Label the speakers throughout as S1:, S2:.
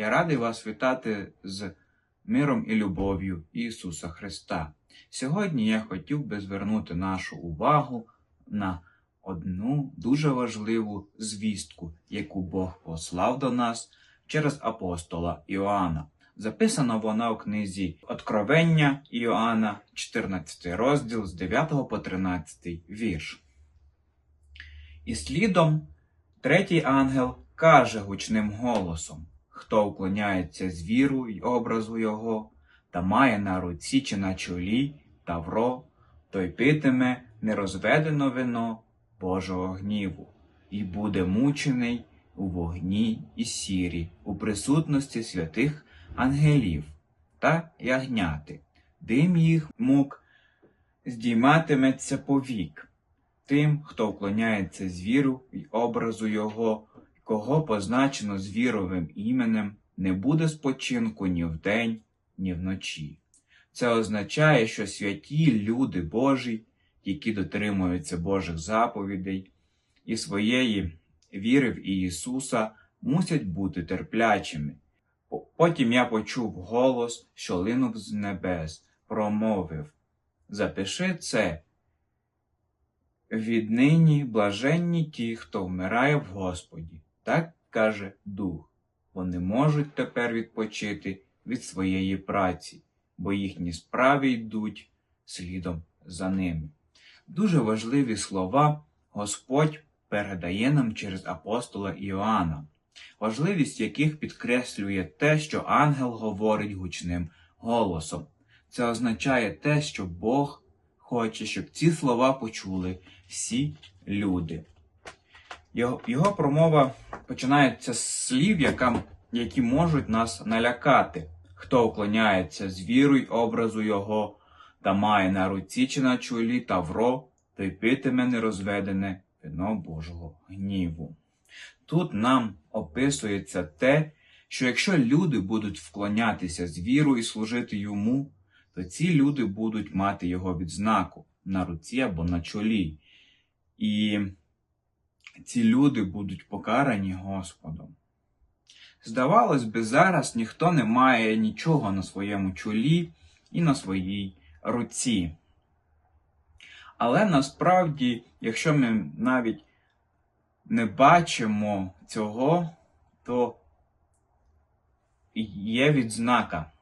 S1: Я радий вас вітати з миром і любов'ю Ісуса Христа. Сьогодні я хотів би звернути нашу увагу на одну дуже важливу звістку, яку Бог послав до нас через апостола Іоанна. Записана вона у книзі Откровення Іоанна, 14 розділ з 9 по 13 вірш. І слідом третій ангел каже гучним голосом: Хто уклоняється звіру й образу його, та має на руці чи на чолі тавро, той питиме нерозведено вино Божого гніву, і буде мучений у вогні і сірі, у присутності святих ангелів та ягняти. Дим їх мук здійматиметься повік. Тим, хто вклоняється звіру й образу його, кого позначено звіровим іменем, не буде спочинку ні вдень, ні вночі. Це означає, що святі люди Божі, які дотримуються Божих заповідей і своєї віри в Ісуса, мусять бути терплячими. Потім я почув голос, що линув з небес, промовив Запиши це. Віднині блаженні ті, хто вмирає в Господі, так каже Дух. Вони можуть тепер відпочити від своєї праці, бо їхні справи йдуть слідом за ними. Дуже важливі слова Господь передає нам через апостола Іоанна, важливість яких підкреслює те, що ангел говорить гучним голосом. Це означає те, що Бог хоче, щоб ці слова почули всі люди. Його, його промова починається з слів, яка, які можуть нас налякати. Хто уклоняється з вірою образу Його та має на руці чи на чолі тавро, той питиме нерозведене вино Божого гніву. Тут нам описується те, що якщо люди будуть вклонятися з вірою і служити йому, то ці люди будуть мати його відзнаку на руці або на чолі. І ці люди будуть покарані Господом. Здавалось би, зараз ніхто не має нічого на своєму чолі і на своїй руці. Але насправді, якщо ми навіть не бачимо цього, то є відзнака.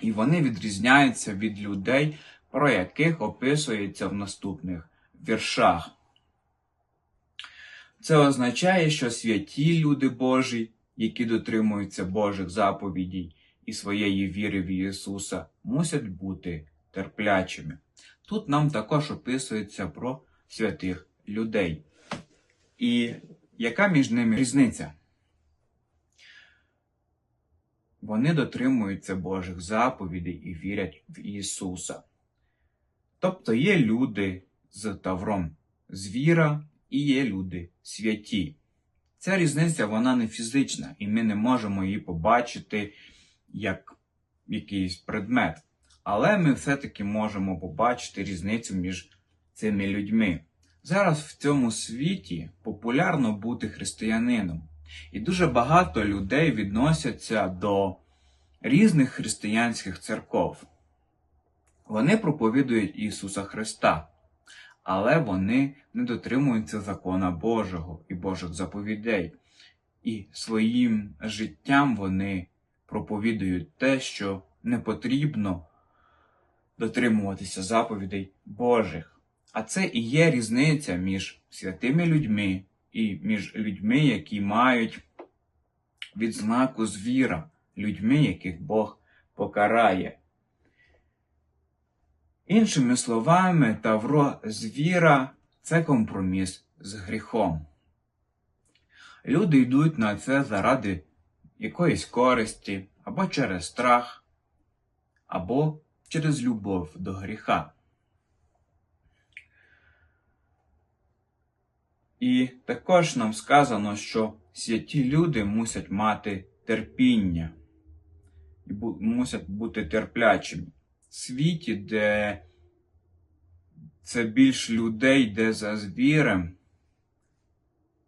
S1: І вони відрізняються від людей, про яких описується в наступних віршах. Це означає, що святі люди Божі, які дотримуються Божих заповідей і своєї віри в Ісуса, мусять бути терплячими. Тут нам також описується про святих людей. І яка між ними різниця? Вони дотримуються Божих заповідей і вірять в Ісуса. Тобто є люди з тавром звіра і є люди святі. Ця різниця вона не фізична, і ми не можемо її побачити як якийсь предмет. Але ми все-таки можемо побачити різницю між цими людьми. Зараз в цьому світі популярно бути християнином. І дуже багато людей відносяться до різних християнських церков. Вони проповідують Ісуса Христа, але вони не дотримуються закона Божого і Божих заповідей. І своїм життям вони проповідують те, що не потрібно дотримуватися заповідей Божих. А це і є різниця між святими людьми і між людьми, які мають відзнаку звіра, людьми, яких Бог покарає. Іншими словами, тавро звіра це компроміс з гріхом. Люди йдуть на це заради якоїсь користі, або через страх, або через любов до гріха. І також нам сказано, що святі люди мусять мати терпіння і мусять бути терплячими. Світі, де це більш людей йде за звірем,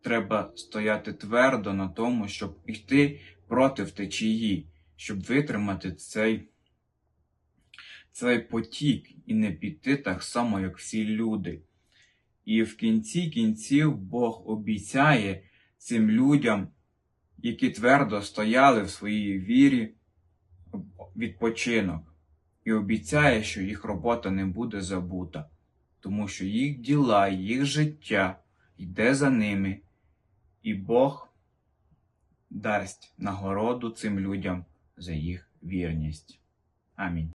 S1: треба стояти твердо на тому, щоб йти проти течії, щоб витримати цей, цей потік і не піти так само, як всі люди. І в кінці кінців Бог обіцяє цим людям, які твердо стояли в своїй вірі, відпочинок. І обіцяє, що їх робота не буде забута, тому що їх діла, їх життя йде за ними, і Бог дасть нагороду цим людям за їх вірність. Амінь.